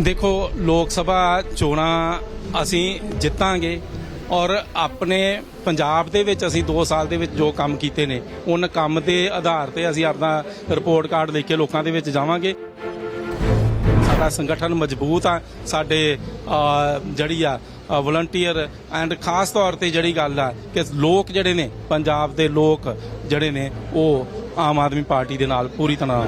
ਦੇਖੋ, ਲੋਕ ਸਭਾ ਚੋਣਾਂ ਅਸੀਂ ਜਿੱਤਾਂਗੇ ਔਰ ਆਪਣੇ ਪੰਜਾਬ ਦੇ ਵਿੱਚ ਅਸੀਂ 2 ਸਾਲ ਦੇ ਵਿੱਚ ਜੋ ਕੰਮ ਕੀਤੇ ਨੇ ਉਹਨਾਂ ਕੰਮ ਦੇ ਆਧਾਰ ਤੇ ਅਸੀਂ ਆਪਣਾ ਰਿਪੋਰਟ ਕਾਰਡ ਲੈ ਕੇ ਲੋਕਾਂ ਦੇ ਵਿੱਚ ਜਾਵਾਂਗੇ। ਸਾਡਾ ਸੰਗਠਨ ਮਜ਼ਬੂਤ ਆ, ਸਾਡੇ ਜਿਹੜੀ ਆ ਵਲੰਟੀਅਰ ਐਂਡ ਖਾਸ ਤੌਰ ਤੇ ਜਿਹੜੀ ਗੱਲ ਆ ਕਿ ਲੋਕ ਜਿਹੜੇ ਨੇ, ਪੰਜਾਬ ਦੇ ਲੋਕ ਜਿਹੜੇ ਨੇ, ਉਹ ਆਮ ਆਦਮੀ ਪਾਰਟੀ ਦੇ ਨਾਲ ਪੂਰੀ ਤਰ੍ਹਾਂ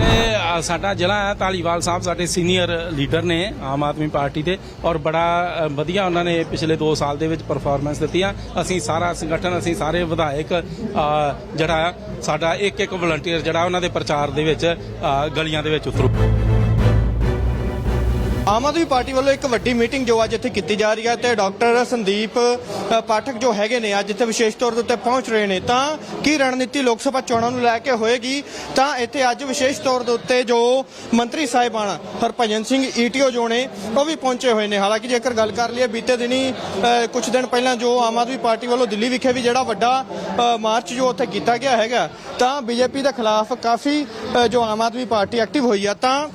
ਨੇ ਸਾਡਾ ਜ਼ਿਲ੍ਹਾ ਹੈ ਧਾਲੀਵਾਲ ਸਾਹਿਬ, ਸਾਡੇ ਸੀਨੀਅਰ ਲੀਡਰ ਨੇ ਆਮ ਆਦਮੀ ਪਾਰਟੀ ਦੇ ਔਰ ਬੜਾ ਵਧੀਆ ਉਹਨਾਂ ਨੇ ਪਿਛਲੇ 2 ਸਾਲ ਦੇ ਵਿੱਚ ਪਰਫਾਰਮੈਂਸ ਦਿੱਤੀ ਆ ਅਸੀਂ ਸਾਰਾ ਸੰਗਠਨ, ਅਸੀਂ ਸਾਰੇ ਵਿਧਾਇਕ ਜਿਹੜਾ ਸਾਡਾ ਇੱਕ ਇੱਕ ਵਲੰਟੀਅਰ ਜਿਹੜਾ ਉਹਨਾਂ ਦੇ ਪ੍ਰਚਾਰ ਦੇ ਵਿੱਚ ਗਲੀਆਂ ਦੇ ਵਿੱਚ ਉਤਰੂ। ਆਮ ਆਦਮੀ ਪਾਰਟੀ ਵੱਲੋਂ ਇੱਕ ਵੱਡੀ ਮੀਟਿੰਗ ਜੋ ਅੱਜ ਇੱਥੇ ਕੀਤੀ ਜਾ ਰਹੀ ਹੈ ਤੇ ਡਾਕਟਰ ਸੰਦੀਪ ਪਾਠਕ ਜੋ ਹੈਗੇ ਨੇ ਅੱਜ ਇੱਥੇ ਵਿਸ਼ੇਸ਼ ਤੌਰ ਦੇ ਉੱਤੇ ਪਹੁੰਚ ਰਹੇ ਨੇ। ਤਾਂ ਕੀ ਰਣਨੀਤੀ ਲੋਕ ਸਭਾ ਚੋਣਾਂ ਨੂੰ ਲੈ ਕੇ ਹੋਏਗੀ? ਤਾਂ ਇੱਥੇ ਅੱਜ ਵਿਸ਼ੇਸ਼ ਤੌਰ ਦੇ ਉੱਤੇ ਜੋ ਮੰਤਰੀ ਸਾਹਿਬਾਨ ਹਰਭਜਨ ਸਿੰਘ ਈਟੀਓ ਜੋ ਨੇ, ਉਹ ਵੀ ਪਹੁੰਚੇ ਹੋਏ ਨੇ। ਹਾਲਾਂਕਿ ਜੇਕਰ ਗੱਲ ਕਰ ਲਈਏ, ਬੀਤੇ ਦਿਨੀ ਕੁਝ ਦਿਨ ਪਹਿਲਾਂ ਜੋ ਆਮ ਆਦਮੀ ਪਾਰਟੀ ਵੱਲੋਂ ਦਿੱਲੀ ਵਿਖੇ ਵੀ ਜਿਹੜਾ ਵੱਡਾ ਮਾਰਚ ਜੋ ਉੱਥੇ ਕੀਤਾ ਗਿਆ ਹੈਗਾ, ਤਾਂ ਬੀਜੇਪੀ ਦੇ ਖਿਲਾਫ ਕਾਫੀ ਜੋ ਆਮ ਆਦਮੀ ਪਾਰਟੀ ਐਕਟਿਵ ਹੋਈ ਆ, ਤਾਂ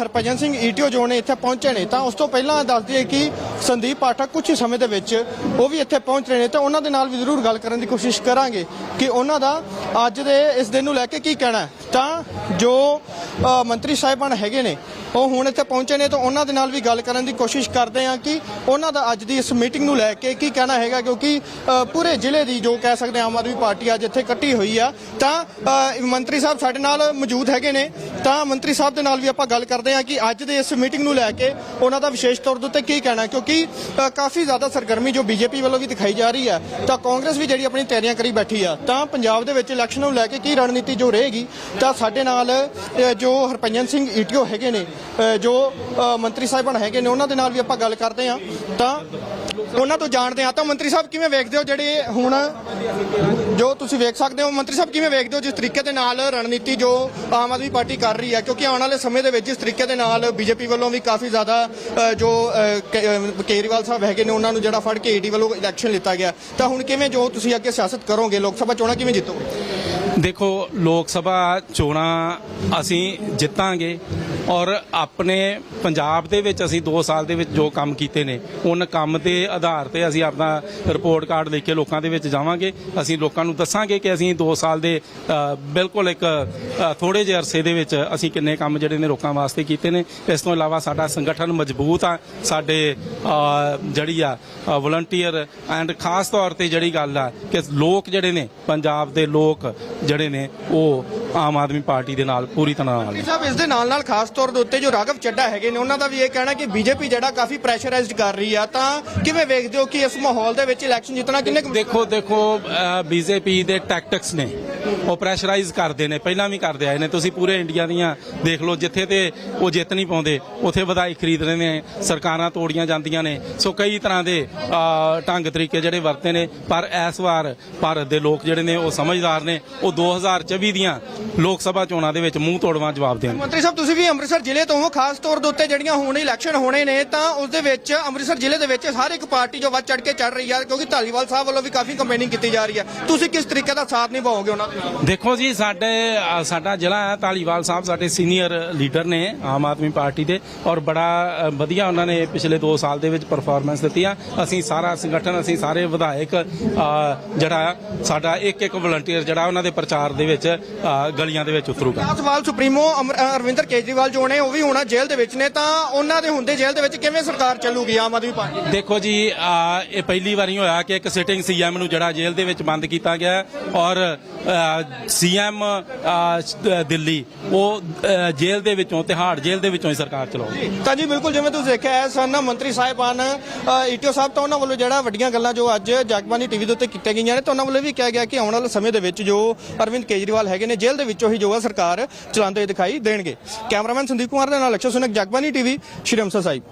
ਹਰਭਜਨ ਸਿੰਘ ਈਟੀਓ ਜੋ ਨੇ ਇੱਥੇ ਪਹੁੰਚੇ ਨੇ, ਤਾਂ ਉਸ ਤੋਂ ਪਹਿਲਾਂ ਦੱਸ ਦਈਏ ਕਿ ਸੰਦੀਪ ਪਾਠਕ ਕੁਝ ਹੀ ਸਮੇਂ ਦੇ ਵਿੱਚ ਉਹ ਵੀ ਇੱਥੇ ਪਹੁੰਚ ਰਹੇ ਨੇ, ਤਾਂ ਉਹਨਾਂ ਦੇ ਨਾਲ ਵੀ ਜ਼ਰੂਰ ਗੱਲ ਕਰਨ ਦੀ ਕੋਸ਼ਿਸ਼ ਕਰਾਂਗੇ ਕਿ ਉਹਨਾਂ ਦਾ ਅੱਜ ਦੇ ਇਸ ਦਿਨ ਨੂੰ ਲੈ ਕੇ ਕੀ ਕਹਿਣਾ ਤਾਂ ਜੋ ਮੰਤਰੀ ਸਾਹਿਬਾਨ ਹੈਗੇ ਨੇ ਉਹ ਹੁਣ ਇੱਥੇ ਪਹੁੰਚੇ ਨੇ ਤਾਂ ਉਹਨਾਂ ਦੇ ਨਾਲ ਵੀ ਗੱਲ ਕਰਨ ਦੀ ਕੋਸ਼ਿਸ਼ ਕਰਦੇ ਹਾਂ ਕਿ ਉਹਨਾਂ ਦਾ ਅੱਜ ਦੀ ਇਸ ਮੀਟਿੰਗ ਨੂੰ ਲੈ ਕੇ ਕੀ ਕਹਿਣਾ ਹੈਗਾ, ਕਿਉਂਕਿ ਪੂਰੇ ਜ਼ਿਲ੍ਹੇ ਦੀ ਜੋ ਕਹਿ ਸਕਦੇ ਹਾਂ ਆਮ ਆਦਮੀ ਪਾਰਟੀ ਅੱਜ ਇੱਥੇ ਇਕੱਠੀ ਹੋਈ ਆ। ਤਾਂ ਮੰਤਰੀ ਸਾਹਿਬ ਸਾਡੇ ਨਾਲ ਮੌਜੂਦ ਹੈਗੇ ਨੇ। ਤਾਂ ਮੰਤਰੀ ਸਾਹਿਬ ਦੇ ਨਾਲ ਵੀ ਆਪਾਂ ਗੱਲ ਕਰਦੇ ਹਾਂ ਕਿ ਅੱਜ ਦੇ ਇਸ ਮੀਟਿੰਗ ਨੂੰ ਲੈ ਕੇ ਉਹਨਾਂ ਦਾ ਵਿਸ਼ੇਸ਼ ਤੌਰ ਦੇ ਉੱਤੇ ਕੀ ਕਹਿਣਾ, ਕਿਉਂਕਿ ਕਾਫੀ ਜ਼ਿਆਦਾ ਸਰਗਰਮੀ ਜੋ ਬੀਜੇਪੀ ਵੱਲੋਂ ਵੀ ਦਿਖਾਈ ਜਾ ਰਹੀ ਹੈ ਤਾਂ ਕਾਂਗਰਸ ਵੀ ਜਿਹੜੀ ਆਪਣੀ ਤਿਆਰੀਆਂ ਕਰੀ ਬੈਠੀ ਆ। ਤਾਂ ਪੰਜਾਬ ਦੇ ਵਿੱਚ ਇਲੈਕਸ਼ਨ ਨੂੰ ਲੈ ਕੇ ਕੀ ਰਣਨੀਤੀ ਜੋ ਰਹੇਗੀ, ਤਾਂ ਸਾਡੇ ਨਾਲ ਜੋ ਹਰਪੰਜਨ ਸਿੰਘ ਈਟੀਓ ਹੈਗੇ ਨੇ ਜੋ ਮੰਤਰੀ ਸਾਹਿਬਾਨ ਹੈਗੇ ਨੇ ਉਹਨਾਂ ਦੇ ਨਾਲ ਵੀ ਆਪਾਂ ਗੱਲ ਕਰਦੇ ਹਾਂ। ਤਾਂ ਉਹਨਾਂ ਤੋਂ ਜਾਣਦੇ ਹਾਂ। ਤਾਂ ਮੰਤਰੀ ਸਾਹਿਬ ਕਿਵੇਂ ਵੇਖਦੇ ਹੋ ਜਿਹੜੇ ਹੁਣ ਜੋ ਤੁਸੀਂ ਵੇਖ ਸਕਦੇ ਹੋ ਮੰਤਰੀ ਸਾਹਿਬ ਕਿਵੇਂ ਵੇਖਦੇ ਹੋ ਜਿਸ ਤਰੀਕੇ ਦੇ ਨਾਲ ਰਣਨੀਤੀ ਜੋ ਆਮ ਆਦਮੀ ਪਾਰਟੀ ਕਰ ਰਹੀ ਹੈ? ਕਿਉਂਕਿ ਆਉਣ ਵਾਲੇ ਸਮੇਂ ਦੇ ਵਿੱਚ ਜਿਸ ਤਰੀਕੇ ਦੇ ਨਾਲ ਬੀਜੇਪੀ ਵੱਲੋਂ ਵੀ ਕਾਫੀ ਜ਼ਿਆਦਾ ਜੋ ਅ, ਕੇਜਰੀਵਾਲ ਸਾਹਿਬ ਹੈਗੇ ਨੇ ਉਹਨਾਂ ਨੂੰ ਜਿਹੜਾ ਫੜ ਕੇ ਈਡੀ ਵੱਲੋਂ ਇਲੈਕਸ਼ਨ ਲਿੱਤਾ ਗਿਆ। ਤਾਂ ਹੁਣ ਕਿਵੇਂ ਜੋ ਤੁਸੀਂ ਅੱਗੇ ਸਿਆਸਤ ਕਰੋਗੇ ਲੋਕ ਸਭਾ ਚੋਣਾਂ ਕਿਵੇਂ ਜਿੱਤੋਗੇ? ਦੇਖੋ ਲੋਕ ਸਭਾ ਚੋਣਾਂ ਅਸੀਂ ਜਿੱਤਾਂਗੇ। ਔਰ ਆਪਣੇ ਪੰਜਾਬ ਦੇ ਵਿੱਚ ਅਸੀਂ 2 ਸਾਲ ਦੇ ਵਿੱਚ ਜੋ ਕੰਮ ਕੀਤੇ ਨੇ ਉਹਨਾਂ ਕੰਮ ਦੇ ਆਧਾਰ ਤੇ ਅਸੀਂ ਆਪਣਾ ਰਿਪੋਰਟ ਕਾਰਡ ਲੈ ਕੇ ਲੋਕਾਂ ਦੇ ਵਿੱਚ ਜਾਵਾਂਗੇ। ਅਸੀਂ ਲੋਕਾਂ ਨੂੰ ਦੱਸਾਂਗੇ ਕਿ ਅਸੀਂ 2 ਸਾਲ ਦੇ ਬਿਲਕੁਲ ਇੱਕ ਅ, ਥੋੜੇ ਜਿਹੇ ਅਰਸੇ ਦੇ ਵਿੱਚ ਅਸੀਂ ਕਿੰਨੇ ਕੰਮ ਜਿਹੜੇ ਨੇ ਲੋਕਾਂ ਵਾਸਤੇ ਕੀਤੇ ਨੇ। ਇਸ ਤੋਂ ਇਲਾਵਾ ਸਾਡਾ ਸੰਗਠਨ ਮਜ਼ਬੂਤ ਆ। ਸਾਡੇ ਜਿਹੜੀ ਆ ਵਲੰਟੀਅਰ ਐਂਡ ਖਾਸ ਤੌਰ ਤੇ ਜਿਹੜੀ ਗੱਲ ਆ ਕਿ ਲੋਕ ਜਿਹੜੇ ਨੇ ਪੰਜਾਬ ਦੇ ਲੋਕ ਜਿਹੜੇ ਨੇ ਉਹ ਆਮ ਆਦਮੀ ਪਾਰਟੀ ਦੇ ਨਾਲ ਪੂਰੀ ਤਰ੍ਹਾਂ ਨਾਲ। ਮੰਤਰੀ ਸਾਹਿਬ ਇਸ ਦੇ ਨਾਲ ਨਾਲ ਖਾਸ ਤੌਰ ਦੇ ਉੱਤੇ ਜੋ ਰਾਘਵ ਚੱਡਾ ਹੈਗੇ ਨੇ ਉਹਨਾਂ ਦਾ ਵੀ ਇਹ ਕਹਿਣਾ ਕਿ ਬੀਜੇਪੀ ਜਿਹੜਾ ਕਾਫੀ ਪ੍ਰੈਸ਼ਰਾਈਜ਼ਡ ਕਰ ਰਹੀ ਆ ਤਾਂ ਕਿਵੇਂ ਵੇਖਦੇ ਹੋ ਕਿ ਇਸ ਮਾਹੌਲ ਦੇ ਵਿੱਚ ਇਲੈਕਸ਼ਨ ਜਿੱਤਣਾ ਕਿੰਨੇ ਕੁ ਦੇਖੋ ਦੇਖੋ ਬੀਜੇਪੀ ਦੇ ਟੈਕਟਿਕਸ ਨੇ। ਉਹ ਪ੍ਰੈਸ਼ਰਾਈਜ਼ ਕਰਦੇ ਨੇ ਪਹਿਲਾਂ ਵੀ ਕਰਦੇ ਆਏ ਨੇ। ਤੁਸੀਂ ਪੂਰੇ ਇੰਡੀਆ ਦੀਆਂ ਦੇਖ ਲਓ ਜਿੱਥੇ ਤੇ ਉਹ ਜਿੱਤ ਨਹੀਂ ਪਾਉਂਦੇ ਉਥੇ ਵਧਾਈ ਖਰੀਦ ਰਹੇ ਨੇ ਸਰਕਾਰਾਂ ਤੋੜੀਆਂ ਜਾਂਦੀਆਂ ਨੇ। ਸੋ ਕਈ ਤਰ੍ਹਾਂ ਦੇ ਅਹ, ਢੰਗ ਤਰੀਕੇ ਜਿਹੜੇ ਵਰਤੇ ਨੇ ਪਰ ਇਸ ਵਾਰ ਭਾਰਤ ਦੇ ਲੋਕ ਜਿਹੜੇ ਨੇ ਉਹ ਸਮਝਦਾਰ ਨੇ। ਉਹ 2024 ਦੀਆਂ ਲੋਕ ਸਭਾ ਚੋਣਾਂ ਦੇ ਵਿੱਚ ਮੂੰਹ ਤੋੜਵਾਂ ਜਵਾਬ ਦੇਣ। ਮੰਤਰੀ ਸਾਹਿਬ ਤੁਸੀਂ ਵੀ ਅੰਮ੍ਰਿਤਸਰ ਜ਼ਿਲ੍ਹੇ ਤੋਂ ਹੋ ਖਾਸ ਤੌਰ ਦੇ ਉੱਤੇ ਜਿਹੜੀਆਂ ਹੁਣ ਇਲੈਕਸ਼ਨ ਹੋਣੇ ਨੇ ਤਾਂ ਉਸ ਦੇ ਵਿੱਚ ਅੰਮ੍ਰਿਤਸਰ ਜ਼ਿਲ੍ਹੇ ਦੇ ਵਿੱਚ ਹਰ ਇੱਕ ਪਾਰਟੀ ਜੋ ਵੱਧ ਚੜ ਕੇ ਚੜ ਰਹੀ ਆ ਕਿਉਂਕਿ ਧਾਲੀਵਾਲ ਸਾਹਿਬ ਵੱਲੋਂ ਵੀ ਕਾਫੀ ਕੰਪੇਨਿੰਗ ਕੀਤੀ ਜਾ ਰਹੀ ਆ। ਤੁਸੀਂ ਕਿਸ ਤਰੀਕੇ ਦਾ ਸਾਥ ਨਿਭਾਓਗੇ ਉਹਨਾਂ ਦੇ ਨਾਲ? ਦੇਖੋ ਜੀ ਸਾਡੇ ਸਾਡਾ ਜ਼ਿਲ੍ਹਾ ਹੈ ਧਾਲੀਵਾਲ ਸਾਹਿਬ ਸਾਡੇ ਸੀਨੀਅਰ ਲੀਡਰ ਨੇ ਆਮ ਆਦਮੀ ਪਾਰਟੀ ਦੇ ਔਰ ਬੜਾ ਵਧੀਆ ਉਹਨਾਂ ਨੇ ਪਿਛਲੇ 2 ਸਾਲ ਦੇ ਵਿੱਚ ਪਰਫਾਰਮੈਂਸ ਦਿੱਤੀ ਆ ਅਸੀਂ ਸਾਰਾ ਸੰਗਠਨ ਅਸੀਂ ਸਾਰੇ ਵਿਧਾਇਕ ਜਿਹੜਾ ਸਾਡਾ ਇੱਕ ਇੱਕ ਵਲੰਟੀਅਰ ਜਿਹੜਾ ਉਹਨਾਂ ਦੇ ਪ੍ਰਚਾਰ ਦੇ ਵਿੱਚ ਗਲੀਆਂ ਦੇ ਵਿੱਚ ਉਤਰੂਗਾ ਸਵਾਲ ਸੁਪਰੀਮੋ ਅਰਵਿੰਦਰ ਕੇਜਰੀਵਾਲ ਜੋ ਨੇ ਉਹ ਵੀ ਹੁਣ ਜੇਲ੍ਹ ਦੇ ਵਿੱਚ ਨੇ ਤਾਂ ਉਹਨਾਂ ਦੇ ਹੁੰਦੇ ਜੇਲ੍ਹ ਦੇ ਵਿੱਚ ਕਿਵੇਂ ਸਰਕਾਰ ਚੱਲੂਗੀ ਆਮ ਆਦਮੀ ਪਾਰਟੀ? ਦੇਖੋ ਜੀ ਇਹ ਪਹਿਲੀ ਵਾਰੀ ਹੋਇਆ ਕਿ ਇੱਕ ਸਿਟਿੰਗ ਸੀਐਮ ਨੂੰ ਜਿਹੜਾ ਜੇਲ੍ਹ ਦੇ ਵਿੱਚ ਬੰਦ ਕੀਤਾ ਗਿਆ ਔਰ ਸੀਐਮ ਦਿੱਲੀ ਉਹ ਜੇਲ੍ਹ ਦੇ ਵਿੱਚੋਂ ਤਿਹਾੜ ਜੇਲ੍ਹ ਦੇ ਵਿੱਚੋਂ ਹੀ ਸਰਕਾਰ ਚਲਾਉਂਦੀ ਤਾਂ ਜੀ ਬਿਲਕੁਲ ਜਿਵੇਂ ਤੁਸੀਂ ਦੇਖਿਆ ਹੈ ਸਨ ਮੰਤਰੀ ਸਾਹਿਬਾਨ ਈਟੀਓ ਸਾਹਿਬ ਤਾਂ ਉਹਨਾਂ ਵੱਲੋਂ ਜਿਹੜਾ ਵੱਡੀਆਂ ਗੱਲਾਂ ਜੋ ਅੱਜ ਜਗਬਾਨੀ ਟੀਵੀ ਦੇ ਉੱਤੇ ਕੀਤੀਆਂ ਗਈਆਂ ਨੇ ਤਾਂ ਉਹਨਾਂ ਵੱਲੋਂ ਵੀ ਕਿਹਾ ਗਿਆ ਕਿ ਆਉਣ ਵਾਲੇ ਸਮੇਂ ਦੇ ਵਿੱਚ ਜੋ ਅਰਵਿੰਦ ਕੇਜਰੀਵਾਲ ਹੈਗੇ ਨੇ ਜੇਲ੍ਹ ਦੇ ਵਿੱਚੋਂ ਹੀ ਜੋ ਹੈ ਸਰਕਾਰ ਚਲਾਉਂਦੇ ਦਿਖਾਈ ਦੇਣਗੇ। ਕੈਮਰਾਮੈਨ ਸੰਦੀਪ ਕੁਮਾਰ ਦੇ ਨਾਲ ਅਕਸ਼ਰ ਸੁਨਕ ਜਗਬਾਨੀ ਟੀਵੀ, ਸ਼੍ਰੀ ਅੰਮ੍ਰਿਤਸਰ ਸਾਹਿਬ।